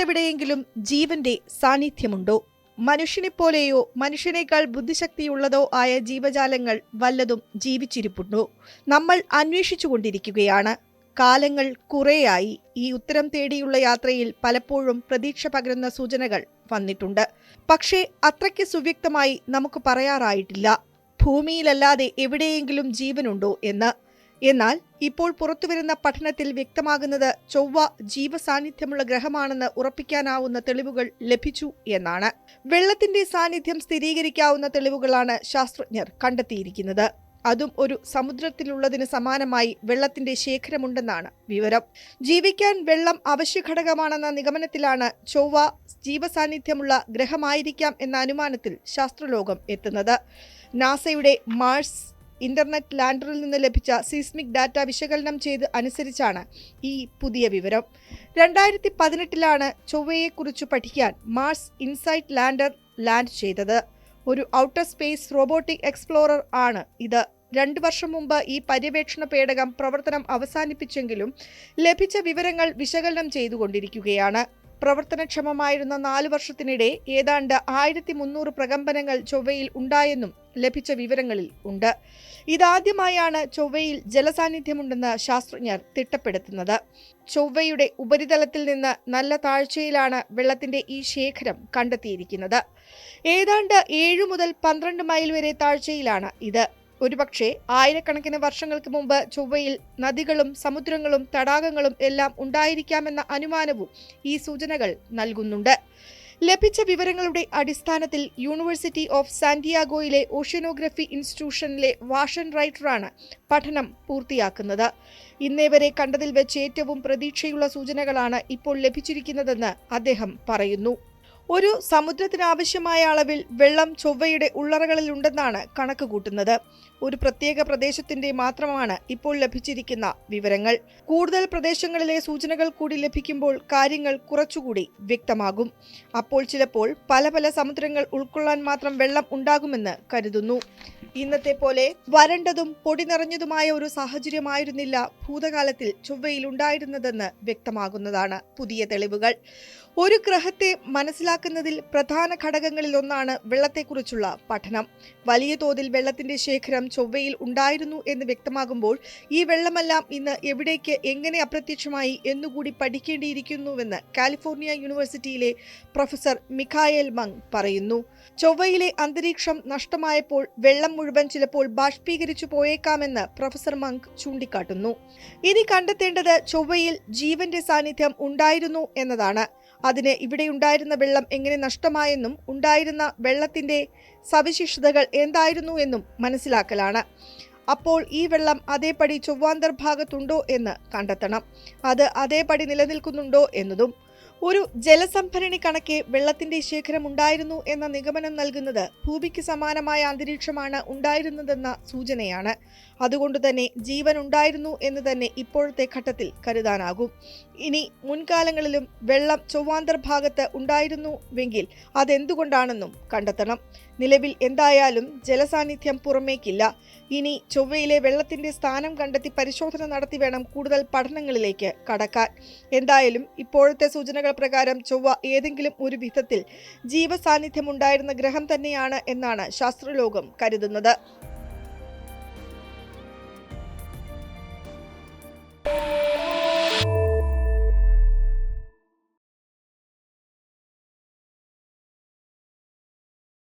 എവിടെയെങ്കിലും ജീവന്റെ സാന്നിധ്യമുണ്ടോ? മനുഷ്യനെപ്പോലെയോ മനുഷ്യനേക്കാൾ ബുദ്ധിശക്തിയുള്ളതോ ആയ ജീവജാലങ്ങൾ വല്ലതും ജീവിച്ചിരിപ്പുണ്ടോ? നമ്മൾ അന്വേഷിച്ചുകൊണ്ടിരിക്കുകയാണ്. കാലങ്ങൾ കുറേയായി. ഈ ഉത്തരം തേടിയുള്ള യാത്രയിൽ പലപ്പോഴും പ്രതീക്ഷ പകരുന്ന സൂചനകൾ വന്നിട്ടുണ്ട്. പക്ഷേ അത്രയ്ക്ക് സുവ്യക്തമായി നമുക്ക് പറയാറായിട്ടില്ല. ഭൂമിയിലല്ലാതെ എവിടെയെങ്കിലും ജീവനുണ്ടോ എന്ന്. എന്നാൽ ഇപ്പോൾ പുറത്തുവരുന്ന പഠനത്തിൽ വ്യക്തമാകുന്നത് ചൊവ്വ ജീവസാന്നിധ്യമുള്ള ഗ്രഹമാണെന്ന് ഉറപ്പിക്കാനാവുന്ന തെളിവുകൾ ലഭിച്ചു എന്നാണ്. വെള്ളത്തിന്റെ സാന്നിധ്യം സ്ഥിരീകരിക്കാവുന്ന തെളിവുകളാണ് ശാസ്ത്രജ്ഞർ കണ്ടെത്തിയിരിക്കുന്നത്. അതും ഒരു സമുദ്രത്തിലുള്ളതിന് സമാനമായി വെള്ളത്തിന്റെ ശേഖരമുണ്ടെന്നാണ് വിവരം. ജീവിക്കാൻ വെള്ളം അവശ്യ ഘടകമാണെന്ന നിഗമനത്തിലാണ് ചൊവ്വ ജീവസാന്നിധ്യമുള്ള ഗ്രഹമായിരിക്കാം എന്ന അനുമാനത്തിൽ ശാസ്ത്രലോകം എത്തുന്നത്. നാസയുടെ മാഴ്സ് ഇന്റർനെറ്റ് ലാൻഡറിൽ നിന്ന് ലഭിച്ച സീസ്മിക് ഡാറ്റ വിശകലനം ചെയ്ത് അനുസരിച്ചാണ് ഈ പുതിയ വിവരം. രണ്ടായിരത്തി പതിനെട്ടിലാണ് ചൊവ്വയെക്കുറിച്ച് പഠിക്കാൻ മാർസ് ഇൻസൈറ്റ് ലാൻഡർ ലാൻഡ് ചെയ്തത്. ഒരു ഔട്ടർ സ്പേസ് റോബോട്ടിക് എക്സ്പ്ലോറർ ആണ് ഇത്. രണ്ടു വർഷം മുമ്പ് ഈ പര്യവേക്ഷണ പേടകം പ്രവർത്തനം അവസാനിപ്പിച്ചെങ്കിലും ലഭിച്ച വിവരങ്ങൾ വിശകലനം ചെയ്തുകൊണ്ടിരിക്കുകയാണ്. പ്രവർത്തനക്ഷമമായിരുന്ന നാലു വർഷത്തിനിടെ ഏതാണ്ട് ആയിരത്തി മുന്നൂറ് പ്രകമ്പനങ്ങൾ ചൊവ്വയിൽ ഉണ്ടായെന്നും ലഭിച്ച വിവരങ്ങളിൽ ഉണ്ട്. ഇതാദ്യമായാണ് ചൊവ്വയിൽ ജലസാന്നിധ്യമുണ്ടെന്ന് ശാസ്ത്രജ്ഞർ തിട്ടപ്പെടുത്തുന്നത്. ചൊവ്വയുടെ ഉപരിതലത്തിൽ നിന്ന് നല്ല താഴ്ചയിലാണ് വെള്ളത്തിന്റെ ഈ ശേഖരം കണ്ടെത്തിയിരിക്കുന്നത്. ഏതാണ്ട് ഏഴു മുതൽ പന്ത്രണ്ട് മൈൽ വരെ താഴ്ചയിലാണ് ഇത്. ഒരുപക്ഷെ ആയിരക്കണക്കിന് വർഷങ്ങൾക്ക് മുമ്പ് ചൊവ്വയിൽ നദികളും സമുദ്രങ്ങളും തടാകങ്ങളും എല്ലാം ഉണ്ടായിരിക്കാമെന്ന അനുമാനവും ഈ സൂചനകൾ നൽകുന്നുണ്ട്. ലഭിച്ച വിവരങ്ങളുടെ അടിസ്ഥാനത്തിൽ യൂണിവേഴ്സിറ്റി ഓഫ് സാന്റിയാഗോയിലെ ഓഷ്യനോഗ്രഫി ഇൻസ്റ്റിറ്റ്യൂഷനിലെ വാഷൻ റൈറ്ററാണ് പഠനം പൂർത്തിയാക്കുന്നത്. ഇന്നേ വരെ കണ്ടതിൽ വെച്ച് ഏറ്റവും പ്രതീക്ഷയുള്ള സൂചനകളാണ് ഇപ്പോൾ ലഭിച്ചിരിക്കുന്നതെന്ന് അദ്ദേഹം പറയുന്നു. ഒരു സമുദ്രത്തിനാവശ്യമായ അളവിൽ വെള്ളം ചൊവ്വയുടെ ഉള്ളറകളിൽ ഉണ്ടെന്നാണ് കണക്ക് കൂട്ടുന്നത്. ഒരു പ്രത്യേക പ്രദേശത്തിന്റെ മാത്രമാണ് ഇപ്പോൾ ലഭിച്ചിരിക്കുന്ന വിവരങ്ങൾ. കൂടുതൽ പ്രദേശങ്ങളിലെ സൂചനകൾ കൂടി ലഭിക്കുമ്പോൾ കാര്യങ്ങൾ കുറച്ചുകൂടി വ്യക്തമാകും. അപ്പോൾ ചിലപ്പോൾ പല പല സമുദ്രങ്ങൾ ഉൾക്കൊള്ളാൻ മാത്രം വെള്ളം ഉണ്ടാകുമെന്ന് കരുതുന്നു. ഇന്നത്തെ പോലെ വരണ്ടതും പൊടി നിറഞ്ഞതുമായ ഒരു സാഹചര്യമായിരുന്നില്ല ഭൂതകാലത്തിൽ ചൊവ്വയിൽ ഉണ്ടായിരുന്നതെന്ന് വ്യക്തമാകുന്നതാണ് പുതിയ തെളിവുകൾ. ഒരു ഗ്രഹത്തെ മനസ്സിലാക്കുന്നതിൽ പ്രധാന ഘടകങ്ങളിൽ ഒന്നാണ് വെള്ളത്തെക്കുറിച്ചുള്ള പഠനം. വലിയ തോതിൽ വെള്ളത്തിന്റെ ശേഖരം ചൊവ്വയിൽ ഉണ്ടായിരുന്നു എന്ന് വ്യക്തമാകുമ്പോൾ ഈ വെള്ളമെല്ലാം ഇന്ന് എവിടേക്ക് എങ്ങനെ അപ്രത്യക്ഷമായി എന്നുകൂടി പഠിക്കേണ്ടിയിരിക്കുന്നുവെന്ന് കാലിഫോർണിയ യൂണിവേഴ്സിറ്റിയിലെ പ്രൊഫസർ മിഖായേൽ മങ് പറയുന്നു. ചൊവ്വയിലെ അന്തരീക്ഷം നഷ്ടമായപ്പോൾ വെള്ളം മുഴുവൻ ചിലപ്പോൾ ബാഷ്പീകരിച്ചു പോയേക്കാമെന്ന് പ്രൊഫസർ മങ്ക് ചൂണ്ടിക്കാട്ടുന്നു. ഇനി കണ്ടെത്തേണ്ടത് ചൊവ്വയിൽ ജീവന്റെ സാന്നിധ്യം ഉണ്ടായിരുന്നു എന്നതാണ്. അതിന് ഇവിടെയുണ്ടായിരുന്ന വെള്ളം എങ്ങനെ നഷ്ടമായെന്നും ഉണ്ടായിരുന്ന വെള്ളത്തിന്റെ സവിശേഷതകൾ എന്തായിരുന്നു എന്നും മനസ്സിലാക്കലാണ്. അപ്പോൾ ഈ വെള്ളം അതേപടി ചൊവ്വാന്തർ ഭാഗത്തുണ്ടോ എന്ന് കണ്ടെത്തണം. അത് അതേപടി നിലനിൽക്കുന്നുണ്ടോ എന്നതും ഒരു ജലസംഭരണി കണക്കെ വെള്ളത്തിന്റെ ശേഖരം ഉണ്ടായിരുന്നു എന്ന നിഗമനം നൽകുന്നത് ഭൂമിക്ക് സമാനമായ അന്തരീക്ഷമാണ് ഉണ്ടായിരുന്നതെന്ന സൂചനയാണ്. അതുകൊണ്ട് തന്നെ ജീവൻ ഉണ്ടായിരുന്നു എന്ന് തന്നെ ഇപ്പോഴത്തെ ഘട്ടത്തിൽ കരുതാനാകും. ഇനി മുൻകാലങ്ങളിലും വെള്ളം ചൊവ്വാന്തർ ഭാഗത്ത് ഉണ്ടായിരുന്നുവെങ്കിൽ അതെന്തുകൊണ്ടാണെന്നും കണ്ടെത്തണം. നിലവിൽ എന്തായാലും ജലസാന്നിധ്യം പുറമേക്കില്ല. ഇനി ചൊവ്വയിലെ വെള്ളത്തിന്റെ സ്ഥാനം കണ്ടെത്തി പരിശോധന നടത്തി വേണം കൂടുതൽ പഠനങ്ങളിലേക്ക് കടക്കാൻ. എന്തായാലും ഇപ്പോഴത്തെ സൂചനകൾ പ്രകാരം ചൊവ്വ ഏതെങ്കിലും ഒരു വിധത്തിൽ ജീവസാന്നിധ്യം ഉണ്ടായിരുന്ന ഗ്രഹം തന്നെയാണ് എന്നാണ് ശാസ്ത്രലോകം കരുതുന്നത്. Thank you.